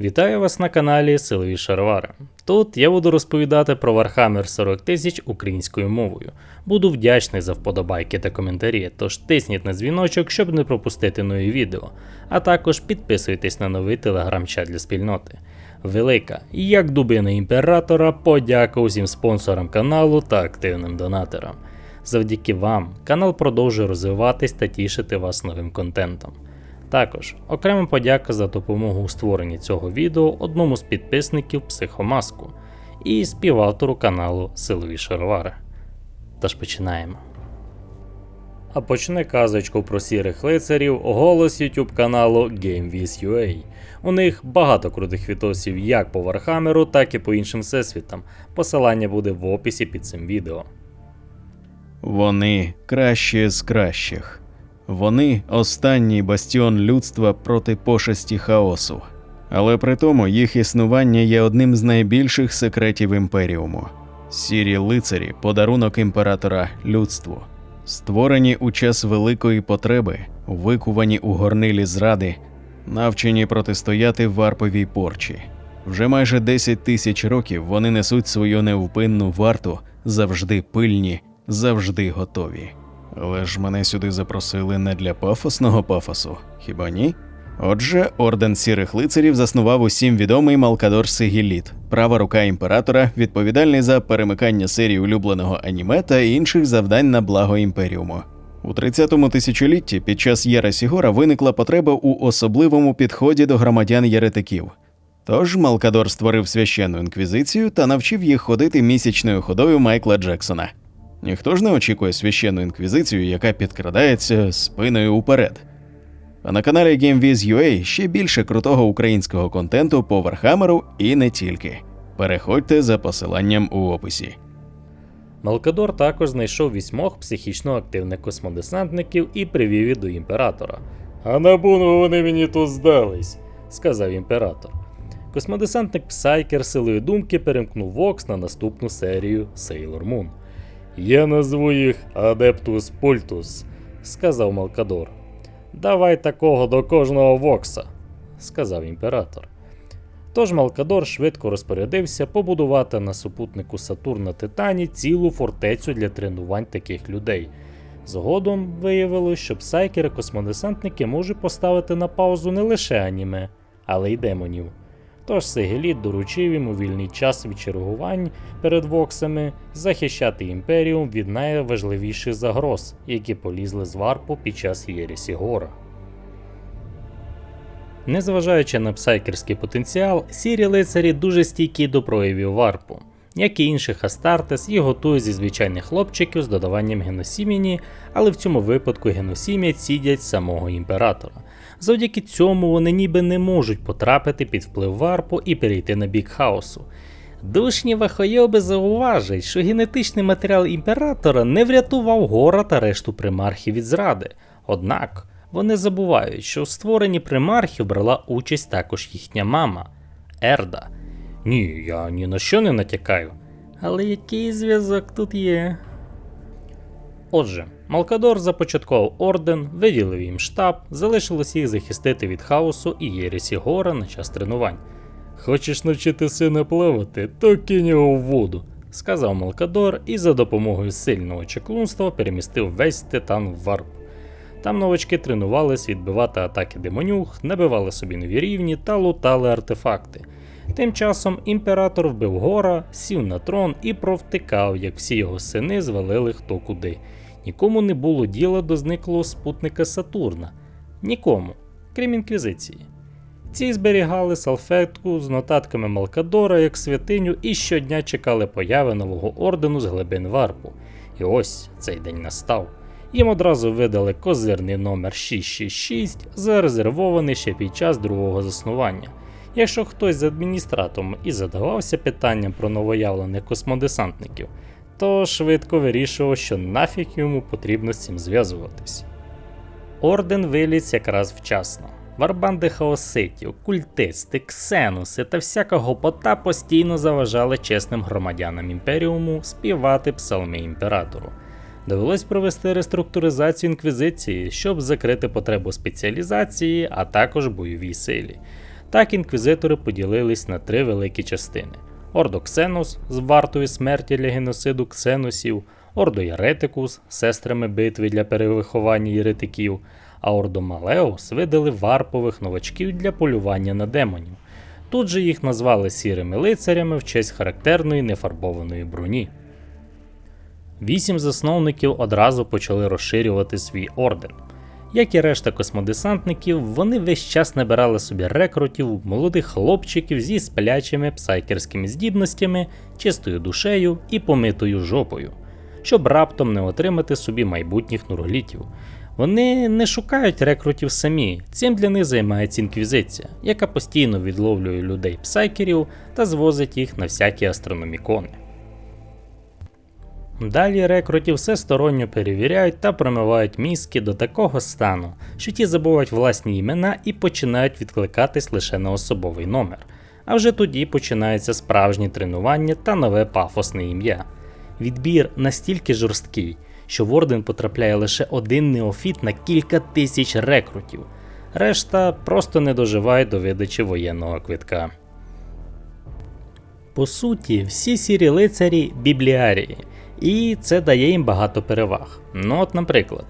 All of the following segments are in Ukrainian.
Вітаю вас на каналі Силові Шаровари. Тут я буду розповідати про Warhammer 40 тисяч українською мовою. Буду вдячний за вподобайки та коментарі, тож тисніть на дзвіночок, щоб не пропустити нові відео, а також підписуйтесь на новий телеграм-чат для спільноти. Велика, як дубина імператора, подяка усім спонсорам каналу та активним донаторам. Завдяки вам канал продовжує розвиватись та тішити вас новим контентом. Також окрема подяка за допомогу у створенні цього відео одному з підписників Психомаску і співавтору каналу Силові Шаровари. Тож починаємо. А почне казочку про сірих лицарів голос YouTube каналу GameViz.ua. У них багато крутих відосів як по Вархамеру, так і по іншим всесвітам. Посилання буде в описі під цим відео. Вони кращі з кращих. Вони останній бастіон людства проти пошесті хаосу. Але при тому їх існування є одним з найбільших секретів імперіуму. Сірі лицарі подарунок імператора людству, створені у час великої потреби, викувані у горнилі зради, навчені протистояти варповій порчі. Вже майже 10 тисяч років вони несуть свою невпинну варту, завжди пильні, завжди готові. Але ж мене сюди запросили не для пафосного пафосу, хіба ні? Отже, орден сірих лицарів заснував усім відомий Малкадор Сигіліт, права рука імператора, відповідальний за перемикання серії улюбленого аніме та інших завдань на благо імперіуму. У 30-му тисячолітті під час Єра Сігора виникла потреба у особливому підході до громадян єретиків. Тож Малкадор створив священну інквізицію та навчив їх ходити місячною ходою Майкла Джексона. Ніхто ж не очікує священну інквізицію, яка підкрадається спиною уперед. А на каналі GameViz.ua ще більше крутого українського контенту по Вархамеру і не тільки. Переходьте за посиланням у описі. Малкадор також знайшов вісьмох психічно активних космодесантників і привів їх до імператора. А на бунго вони мені тут здались, сказав імператор. Космодесантник Псайкер силою думки перемкнув Вокс на наступну серію Sailor Moon. Я назву їх Адептус Пультус, сказав Малкадор. Давай такого до кожного Вокса, сказав імператор. Тож Малкадор швидко розпорядився побудувати на супутнику Сатурна Титані цілу фортецю для тренувань таких людей. Згодом виявилось, що псайкери космодесантники можуть поставити на паузу не лише аніме, але й демонів. Тож Сегеліт доручив йому вільний час від чергувань перед Воксами захищати імперіум від найважливіших загроз, які полізли з варпу під час Єрісі Гора. Незважаючи на псайкерський потенціал, сірі лицарі дуже стійкі до проявів варпу. Як і інших Астартес, їх готують зі звичайних хлопчиків з додаванням геносіміні, але в цьому випадку геносім'я цідять самого імператора. Завдяки цьому вони ніби не можуть потрапити під вплив варпу і перейти на бік хаосу. Душні вахойоби зауважать, що генетичний матеріал імператора не врятував гора та решту примархів від зради. Однак вони забувають, що в створенні примархів брала участь також їхня мама Ерда. Ні, я ні на що не натякаю. Але який зв'язок тут є? Отже, Малкадор започаткував орден, виділив їм штаб, залишилось їх захистити від хаосу і Єрісі Гора на час тренувань. Хочеш навчити сина плавати, то кинь його в воду, сказав Малкадор і за допомогою сильного чеклунства перемістив весь титан в варп. Там новачки тренувались відбивати атаки демонюх, набивали собі нові рівні та лутали артефакти. Тим часом імператор вбив гора, сів на трон і провтикав, як всі його сини звалили хто куди. Нікому не було діла до зниклого спутника Сатурна. Нікому, крім інквізиції. Ці зберігали салфетку з нотатками Малкадора як святиню і щодня чекали появи нового ордену з глибин варпу. І ось цей день настав. Їм одразу видали козирний номер 666, зарезервований ще під час другого заснування. Якщо хтось з адміністратором і задавався питанням про новоявлених космодесантників, то швидко вирішував, що нафіг йому потрібно з цим зв'язуватись. Орден виліз якраз вчасно. Варбанди хаоситів, культисти, ксенуси та всяка гопота постійно заважали чесним громадянам імперіуму співати псалми імператору. Довелось провести реструктуризацію інквізиції, щоб закрити потребу спеціалізації, а також бойовій силі. Так інквізитори поділились на три великі частини: Ордо Ксенус з вартою смерті для геноциду ксеносів, Ордо Яретикус сестрами битви для перевиховання єретиків, а Ордо Малеус видали варпових новачків для полювання на демонів. Тут же їх назвали сірими лицарями в честь характерної нефарбованої броні. Вісім засновників одразу почали розширювати свій орден. Як і решта космодесантників, вони весь час набирали собі рекрутів, молодих хлопчиків зі сплячими псайкерськими здібностями, чистою душею і помитою жопою, щоб раптом не отримати собі майбутніх нурглітів. Вони не шукають рекрутів самі, цим для них займається інквізиція, яка постійно відловлює людей псайкерів та звозить їх на всякі астрономікони. Далі рекрутів всесторонньо перевіряють та промивають мізки до такого стану, що ті забувають власні імена і починають відкликатись лише на особовий номер. А вже тоді починаються справжні тренування та нове пафосне ім'я. Відбір настільки жорсткий, що в орден потрапляє лише один неофіт на кілька тисяч рекрутів. Решта просто не доживає до видачі воєнного квитка. По суті, всі сірі лицарі бібліарії, і це дає їм багато переваг. Ну от, наприклад,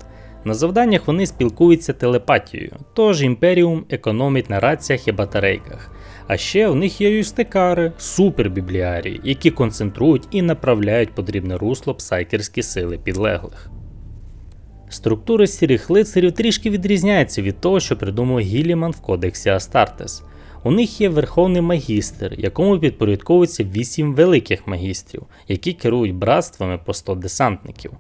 на завданнях вони спілкуються телепатією, тож імперіум економить на раціях і батарейках. А ще в них є юстикари, супербібліарії, які концентрують і направляють потрібне русло псайкерські сили підлеглих. Структура сірих лицарів трішки відрізняється від того, що придумав Гіліман в кодексі Астартес. У них є верховний магістр, якому підпорядковується 8 великих магістрів, які керують братствами по 100 десантників.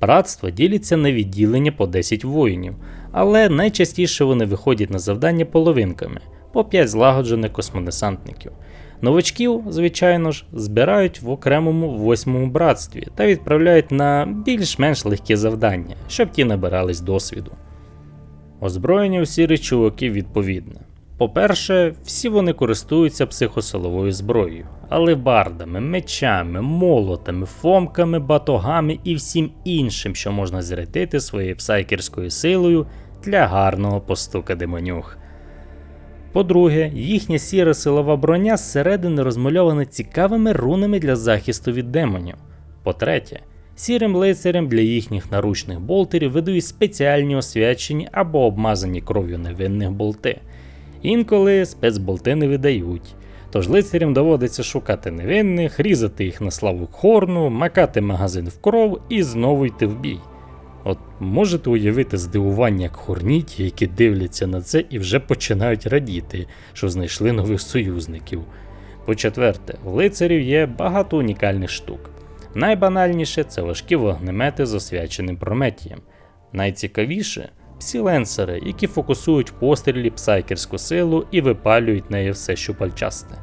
Братства діляться на відділення по 10 воїнів, але найчастіше вони виходять на завдання половинками по 5 злагоджених космодесантників. Новачків, звичайно ж, збирають в окремому восьмому братстві та відправляють на більш-менш легкі завдання, щоб ті набирались досвіду. Озброєння у сірих відповідне. По-перше, всі вони користуються психосиловою зброєю, алебардами, мечами, молотами, фомками, батогами і всім іншим, що можна зрятити своєю псайкерською силою для гарного постука демонюх. По-друге, їхня сіра силова броня зсередини розмальована цікавими рунами для захисту від демонів. По-третє, сірим лицарям для їхніх наручних болтерів видають спеціальні освячені або обмазані кров'ю невинних болти. Інколи спецболти не видають. Тож лицарям доводиться шукати невинних, різати їх на славу хорну, макати магазин в кров і знову йти в бій. От можете уявити здивування хорніті, які дивляться на це і вже починають радіти, що знайшли нових союзників. По-четверте, в лицарів є багато унікальних штук. Найбанальніше це важкі вогнемети з освяченим прометієм. Найцікавіше псіленсери, які фокусують пострілі псайкерську силу і випалюють нею все, що пальчасте.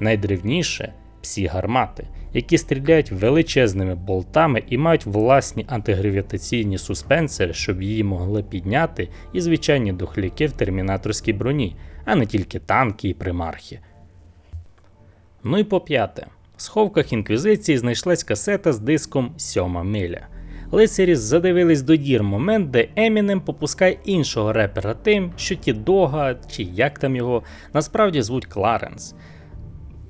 Найдревніше псі-гармати, які стріляють величезними болтами і мають власні антигравітаційні суспенсори, щоб її могли підняти і звичайні дохляки в термінаторській броні, а не тільки танки і примархи. Ну і по п'яте. В сховках інквізиції знайшлась касета з диском Сьома миля. Лицарі задивились до дір момент, де Емінем попускає іншого репера тим, що ті Дога, чи як там його, насправді звуть Кларенс.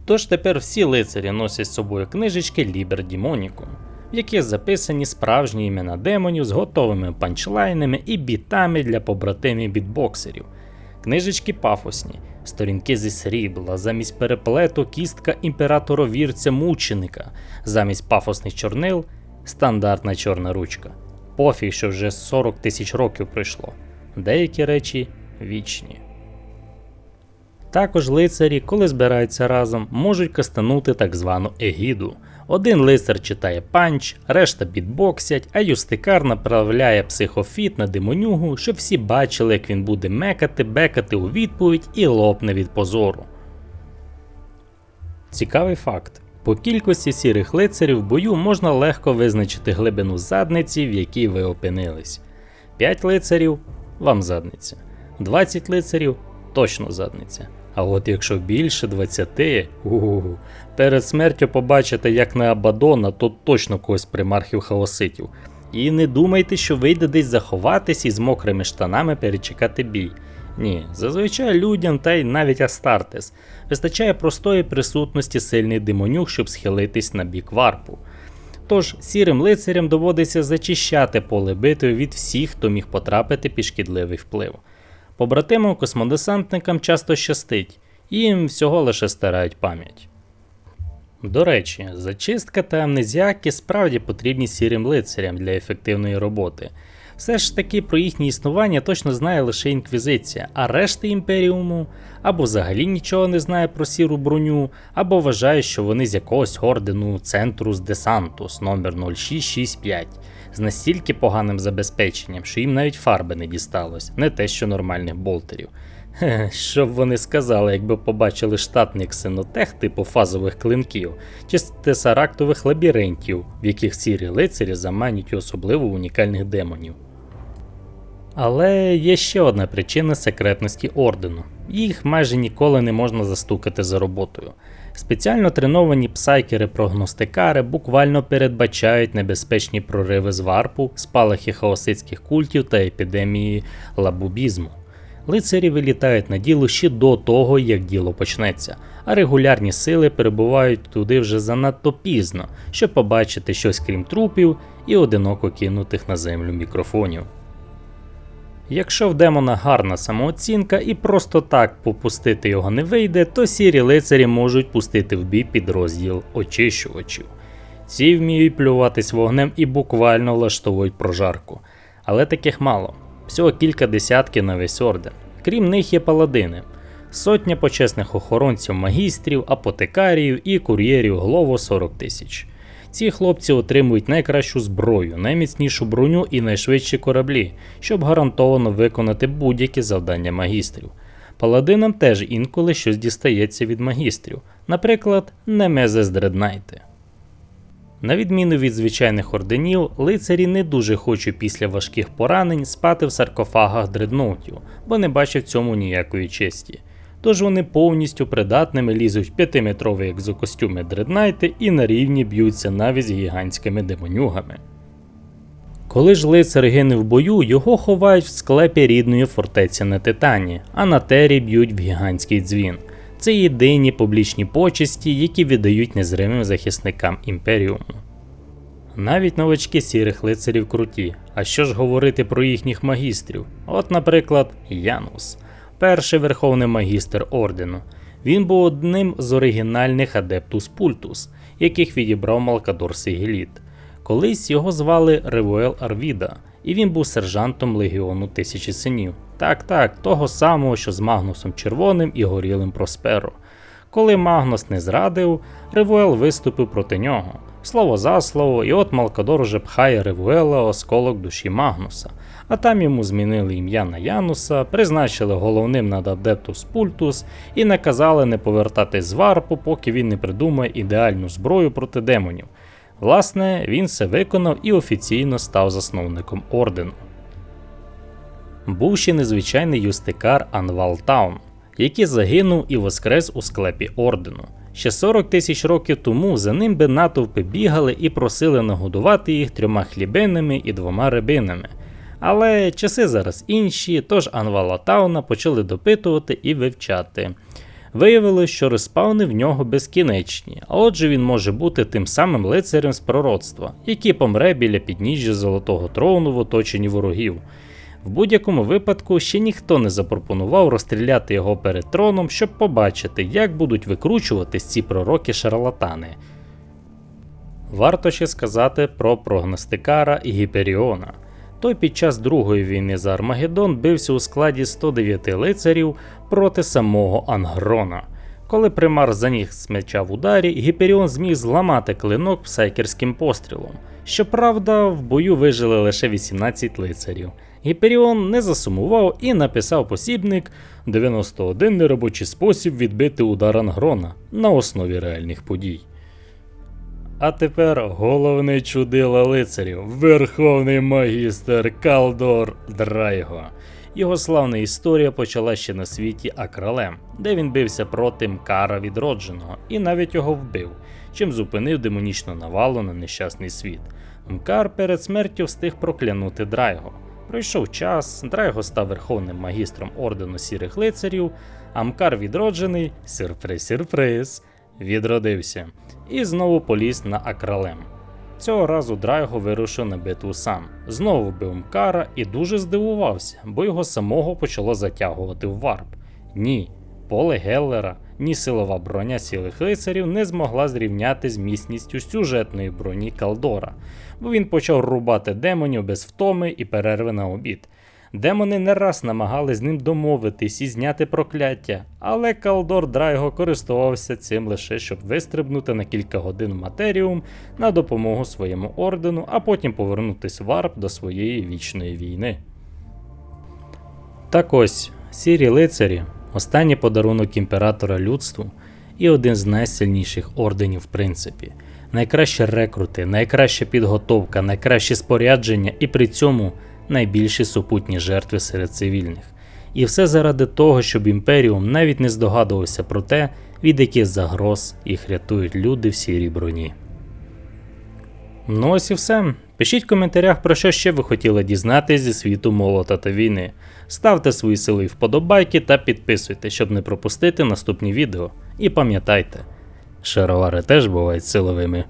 Тож тепер всі лицарі носять з собою книжечки Лібер Дімонікум, в яких записані справжні імена демонів з готовими панчлайнами і бітами для побратимів бітбоксерів. Книжечки пафосні, сторінки зі срібла, замість переплету кістка імператора-вірця мученика, замість пафосних чорнил стандартна чорна ручка. Пофіг, що вже 40 тисяч років пройшло. Деякі речі вічні. Також лицарі, коли збираються разом, можуть кастанути так звану егіду. Один лицар читає панч, решта бітбоксять, а юстикар направляє психофіт на демонюгу, щоб всі бачили, як він буде мекати, бекати у відповідь і лопне від позору. Цікавий факт. По кількості сірих лицарів в бою можна легко визначити глибину задниці, в якій ви опинились. 5 лицарів вам задниця, 20 лицарів точно задниця. А от якщо більше 20, угу, перед смертю побачите, як на Абадона, то точно когось примархів хаоситів. І не думайте, що вийде десь заховатись і з мокрими штанами перечекати бій. Ні, зазвичай людям та й навіть Астартес вистачає простої присутності сильний демонюк, щоб схилитись на бік варпу. Тож сірим лицарям доводиться зачищати поле битви від всіх, хто міг потрапити під шкідливий вплив. Побратимам космодесантникам часто щастить, і їм всього лише стирають пам'ять. До речі, зачистка та амнезіаки справді потрібні сірим лицарям для ефективної роботи. Все ж таки про їхнє існування точно знає лише інквізиція, а решта імперіуму або взагалі нічого не знає про сіру броню, або вважає, що вони з якогось ордену центру з десантус номер 0665 з настільки поганим забезпеченням, що їм навіть фарби не дісталось, не те що нормальних болтерів. Що б вони сказали, якби побачили штатний ксенотех типу фазових клинків чи тесарактових лабіринтів, в яких сірі лицарі заманюють особливо унікальних демонів. Але є ще одна причина секретності ордену: їх майже ніколи не можна застукати за роботою. Спеціально треновані псайкери-прогностикари буквально передбачають небезпечні прориви з варпу, спалахи хаоситських культів та епідемії лабубізму. Лицарі вилітають на діло ще до того, як діло почнеться, а регулярні сили перебувають туди вже занадто пізно, щоб побачити щось крім трупів і одиноко кинутих на землю мікрофонів. Якщо в демона гарна самооцінка і просто так попустити його не вийде, то сірі лицарі можуть пустити в бій підрозділ очищувачів. Ці вміють плюватись вогнем і буквально влаштовують прожарку. Але таких мало, всього кілька десятків на весь орден. Крім них є паладини, сотня почесних охоронців магістрів, апотекаріїв і кур'єрів Глово 40 тисяч. Ці хлопці отримують найкращу зброю, найміцнішу броню і найшвидші кораблі, щоб гарантовано виконати будь-які завдання магістрів. Паладинам теж інколи щось дістається від магістрів, наприклад, Немезес Дреднайти. На відміну від звичайних орденів, лицарі не дуже хочуть після важких поранень спати в саркофагах дредноутів, бо не бачать в цьому ніякої честі. Тож вони повністю придатними лізуть в 5-метрові екзокостюми дреднайти і на рівні б'ються навіть з гігантськими демонюгами. Коли ж лицар гине в бою, його ховають в склепі рідної фортеці на Титані, а на тері б'ють в гігантський дзвін. Це єдині публічні почесті, які віддають незримим захисникам імперіуму. Навіть новачки сірих лицарів круті. А що ж говорити про їхніх магістрів? От, наприклад, Янус, перший верховний магістр ордену. Він був одним з оригінальних Адептус Пультус, яких відібрав Малкадор Сигіліт. Колись його звали Ревуел Арвіда, і він був сержантом Легіону Тисячі Синів. Так, так, того самого, що з Магнусом Червоним і горілим Просперо. Коли Магнус не зрадив, Ревуел виступив проти нього. Слово за слово, і от Малкадор уже пхає Ревуела осколок душі Магнуса, а там йому змінили ім'я на Януса, призначили головним над Адептус Пультус і наказали не повертатись з варпу, поки він не придумає ідеальну зброю проти демонів. Власне, він все виконав і офіційно став засновником ордену. Був ще незвичайний юстикар Анвал Таун, який загинув і воскрес у склепі ордену. Ще 40 тисяч років тому за ним би натовпи бігали і просили нагодувати їх трьома хлібинами і двома рибинами. Але часи зараз інші, тож Анвала Тауна почали допитувати і вивчати. Виявилось, що респауни в нього безкінечні, а отже він може бути тим самим лицарем з пророцтва, який помре біля підніжжя Золотого трону в оточенні ворогів. В будь-якому випадку ще ніхто не запропонував розстріляти його перед троном, щоб побачити, як будуть викручуватись ці пророки шарлатани. Варто ще сказати про прогностикара і Гіперіона. Той під час Другої війни за Армагеддон бився у складі 109 лицарів проти самого Ангрона. Коли примар заніг з меча в ударі, Гіперіон зміг зламати клинок псайкерським пострілом. Щоправда, в бою вижили лише 18 лицарів. Гіперіон не засумував і написав посібник 91 неробочий спосіб відбити удар Ангрона на основі реальних подій. А тепер головне чудило лицарів, верховний магістр Калдор Драйго. Його славна історія почала ще на світі Акралем, де він бився проти Мкара відродженого і навіть його вбив, чим зупинив демонічну навалу на нещасний світ. Мкар перед смертю встиг проклянути Драйго. Пройшов час, Драйго став верховним магістром ордену сірих лицарів, Амкар відроджений, сюрприз-сюрприз, відродився і знову поліз на Акралем. Цього разу Драйго вирушив на битву сам. Знову вбив Мкара і дуже здивувався, бо його самого почало затягувати в варп. Ні, поле Геллера, ні силова броня сілих лицарів не змогла зрівняти з міцністю сюжетної броні Калдора, бо він почав рубати демонів без втоми і перерви на обід. Демони не раз намагались з ним домовитись і зняти прокляття, але Калдор Драйго користувався цим лише щоб вистрибнути на кілька годин матеріум на допомогу своєму ордену, а потім повернутись в арп до своєї вічної війни. Так ось, сірі лицарі, останній подарунок імператора людству і один з найсильніших орденів в принципі. Найкращі рекрути, найкраща підготовка, найкраще спорядження і при цьому найбільші супутні жертви серед цивільних. І все заради того, щоб імперіум навіть не здогадувався про те, від яких загроз їх рятують люди в сірій броні. Ну ось і все. Пишіть в коментарях, про що ще ви хотіли дізнатись зі світу молота та війни. Ставте свої сили вподобайки та підписуйтесь, щоб не пропустити наступні відео. І пам'ятайте, шаровари теж бувають силовими.